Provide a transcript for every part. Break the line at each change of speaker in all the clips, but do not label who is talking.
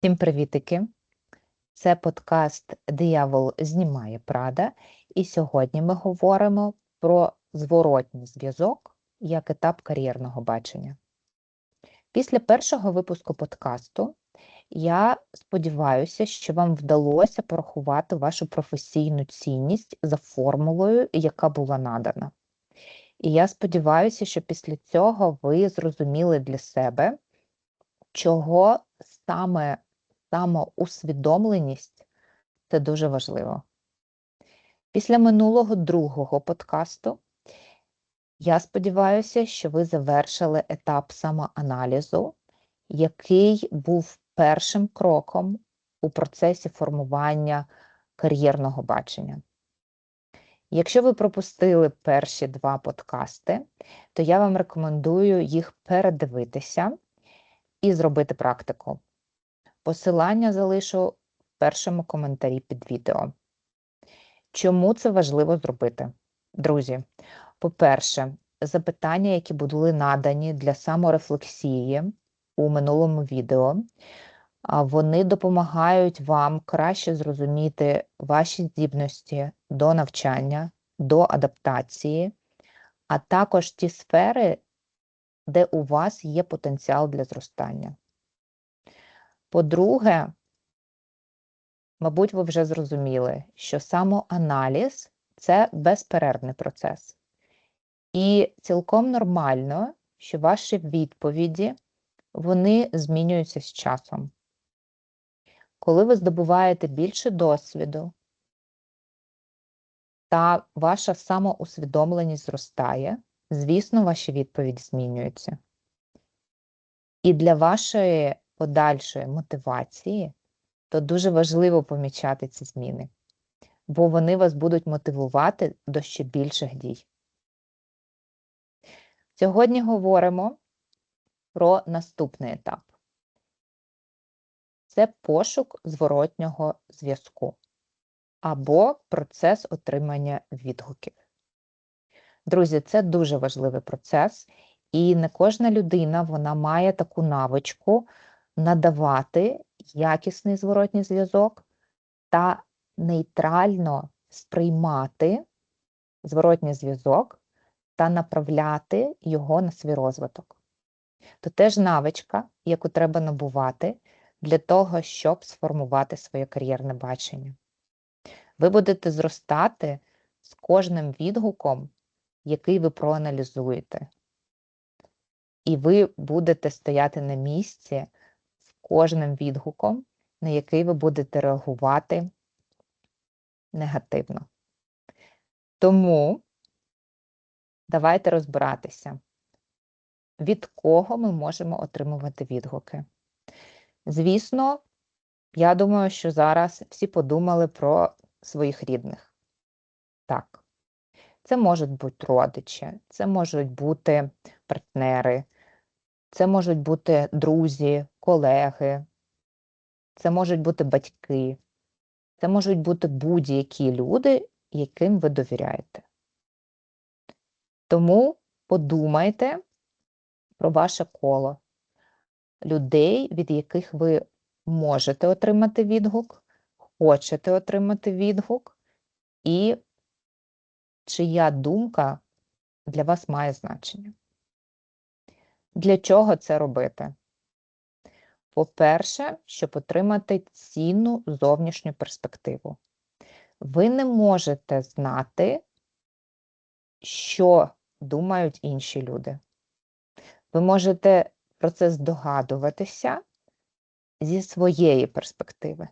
Всім привітики! Це подкаст Диявол знімає Прада, і сьогодні ми говоримо про зворотній зв'язок як етап кар'єрного бачення. Після першого випуску подкасту я сподіваюся, що вам вдалося порахувати вашу професійну цінність за формулою, яка була надана. І я сподіваюся, що після цього ви зрозуміли для себе, чого саме самоусвідомленість це дуже важливо. Після минулого другого подкасту я сподіваюся, що ви завершили етап самоаналізу, який був першим кроком у процесі формування кар'єрного бачення. Якщо ви пропустили перші два подкасти, то я вам рекомендую їх передивитися і зробити практику. Посилання залишу в першому коментарі під відео. Чому це важливо зробити? Друзі, по-перше, запитання, які були надані для саморефлексії у минулому відео, вони допомагають вам краще зрозуміти ваші здібності до навчання, до адаптації, а також ті сфери, де у вас є потенціал для зростання. По-друге, мабуть, ви вже зрозуміли, що самоаналіз це безперервний процес. І цілком нормально, що ваші відповіді вони змінюються з часом. Коли ви здобуваєте більше досвіду, та ваша самоусвідомленість зростає, звісно, ваші відповіді змінюються. І для вашої подальшої мотивації, то дуже важливо помічати ці зміни, бо вони вас будуть мотивувати до ще більших дій. Сьогодні говоримо про наступний етап. Це пошук зворотнього зв'язку або процес отримання відгуків. Друзі, це дуже важливий процес, і не кожна людина вона має таку навичку надавати якісний зворотній зв'язок та нейтрально сприймати зворотній зв'язок та направляти його на свій розвиток. То теж навичка, яку треба набувати для того, щоб сформувати своє кар'єрне бачення. Ви будете зростати з кожним відгуком, який ви проаналізуєте. І ви будете стояти на місці кожним відгуком, на який ви будете реагувати негативно. Тому давайте розбиратися, від кого ми можемо отримувати відгуки. Звісно, я думаю, що зараз всі подумали про своїх рідних. Так, це можуть бути родичі, це можуть бути партнери, це можуть бути друзі, колеги, це можуть бути батьки, це можуть бути будь-які люди, яким ви довіряєте. Тому подумайте про ваше коло людей, від яких ви можете отримати відгук, хочете отримати відгук, і чия думка для вас має значення. Для чого це робити? По-перше, щоб отримати цінну зовнішню перспективу. Ви не можете знати, що думають інші люди. Ви можете про це здогадуватися зі своєї перспективи,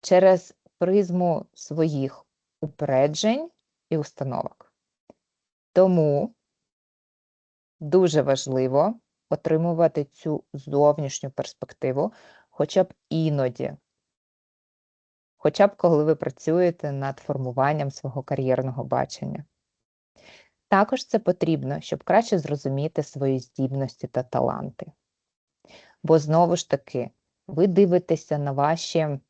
через призму своїх упереджень і установок. Тому дуже важливо отримувати цю зовнішню перспективу, хоча б іноді, хоча б коли ви працюєте над формуванням свого кар'єрного бачення. Також це потрібно, щоб краще зрозуміти свої здібності та таланти. Бо знову ж таки, ви дивитеся на ваші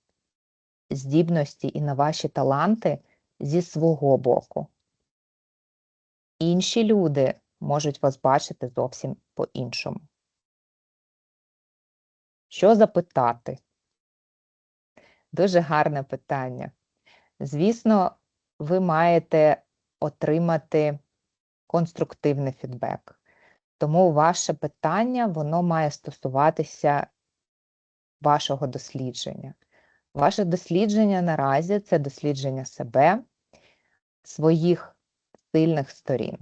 здібності і на ваші таланти зі свого боку. Інші люди можуть вас бачити зовсім по-іншому. Що запитати? Дуже гарне питання. Звісно, ви маєте отримати конструктивний фідбек. Тому ваше питання воно має стосуватися вашого дослідження. Ваше дослідження наразі це дослідження себе, своїх сильних сторін.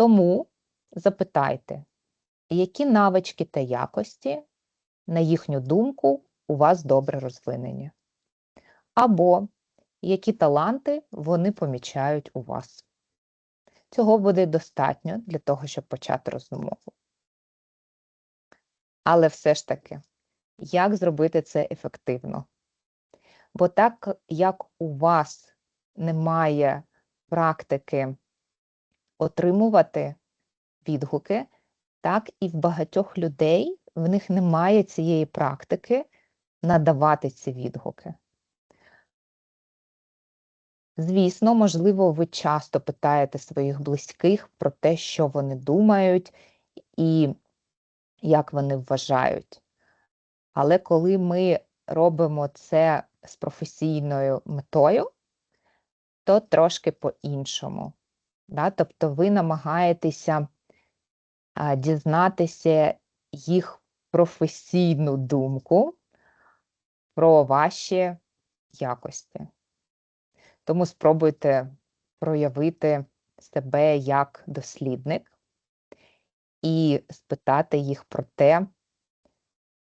Тому запитайте, які навички та якості, на їхню думку, у вас добре розвинені, або які таланти вони помічають у вас. Цього буде достатньо для того, щоб почати розмову. Але все ж таки, як зробити це ефективно? Бо так як у вас немає практики отримувати відгуки, так і в багатьох людей в них немає цієї практики надавати ці відгуки. Звісно, можливо, ви часто питаєте своїх близьких про те, що вони думають і як вони вважають. Але коли ми робимо це з професійною метою, то трошки по-іншому. Да? Тобто ви намагаєтеся а, дізнатися їх професійну думку про ваші якості. Тому спробуйте проявити себе як дослідник і спитати їх про те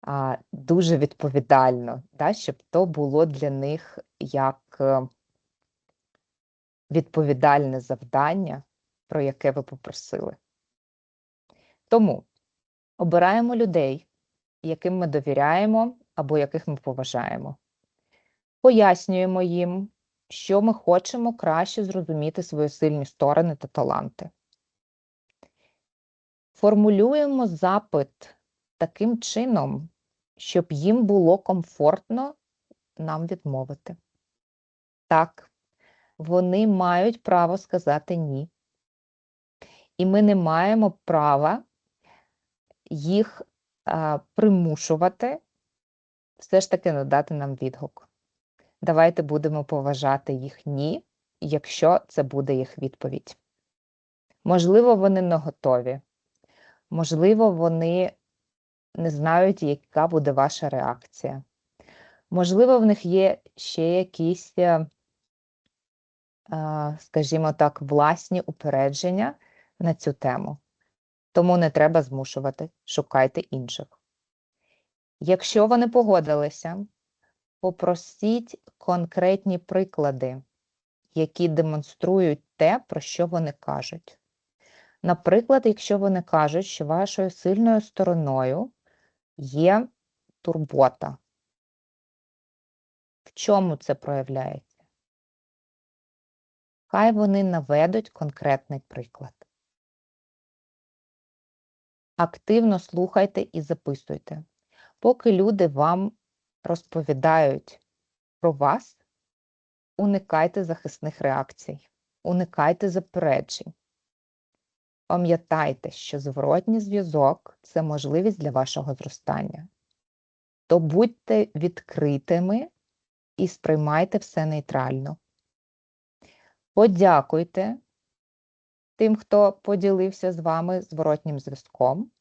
а, дуже відповідально, да, щоб то було для них як е, відповідальне завдання, про яке ви попросили. Тому обираємо людей, яким ми довіряємо або яких ми поважаємо. Пояснюємо їм, що ми хочемо краще зрозуміти свої сильні сторони та таланти. Формулюємо запит таким чином, щоб їм було комфортно нам відмовити. Так, вони мають право сказати ні. І ми не маємо права їх а, примушувати все ж таки надати нам відгук. Давайте будемо поважати їх ні, якщо це буде їх відповідь. Можливо, вони не готові, можливо, вони не знають, яка буде ваша реакція. Можливо, в них є ще якісь, е, скажімо так, власні упередження на цю тему. Тому не треба змушувати, шукайте інших. Якщо вони погодилися, попросіть конкретні приклади, які демонструють те, про що вони кажуть. Наприклад, якщо вони кажуть, що вашою сильною стороною є турбота. В чому це проявляється? Хай вони наведуть конкретний приклад. Активно слухайте і записуйте. Поки люди вам розповідають про вас, уникайте захисних реакцій, уникайте заперечень. Пам'ятайте, що зворотній зв'язок це можливість для вашого зростання. То будьте відкритими і сприймайте все нейтрально. Подякуйте тим, хто поділився з вами зворотнім зв'язком,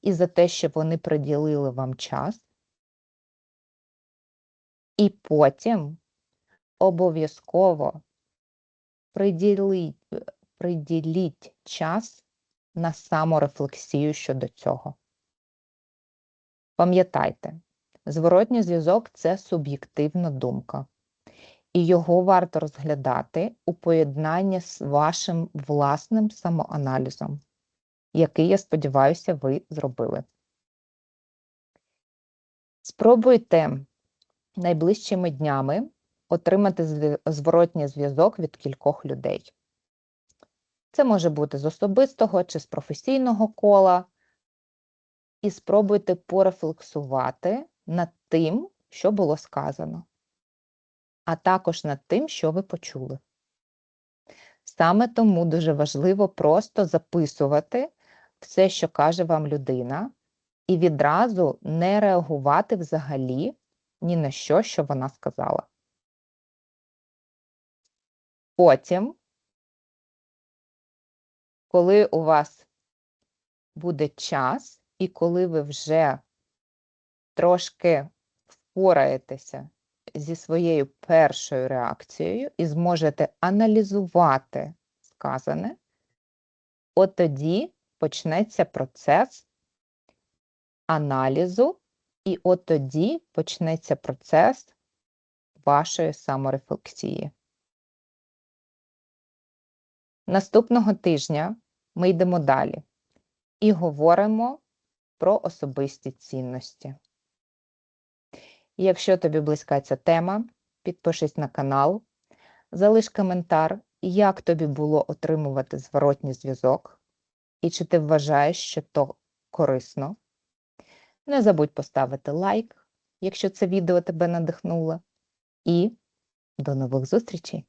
і за те, що вони приділили вам час. І потім обов'язково приділіть, приділіть час на саморефлексію щодо цього. Пам'ятайте, зворотній зв'язок це суб'єктивна думка, і його варто розглядати у поєднанні з вашим власним самоаналізом, який, я сподіваюся, ви зробили. Спробуйте найближчими днями отримати зворотній зв'язок від кількох людей. Це може бути з особистого чи з професійного кола. І спробуйте порефлексувати над тим, що було сказано, а також над тим, що ви почули. Саме тому дуже важливо просто записувати все, що каже вам людина, і відразу не реагувати взагалі ні на що, що вона сказала. Потім, коли у вас буде час, і коли ви вже трошки впораєтеся зі своєю першою реакцією і зможете аналізувати сказане, от тоді почнеться процес аналізу, і от тоді почнеться процес вашої саморефлексії. Наступного тижня ми йдемо далі і говоримо про особисті цінності. Якщо тобі близька ця тема, підпишись на канал, залиш коментар, як тобі було отримувати зворотній зв'язок, і чи ти вважаєш, що то корисно. Не забудь поставити лайк, якщо це відео тебе надихнуло. І до нових зустрічей!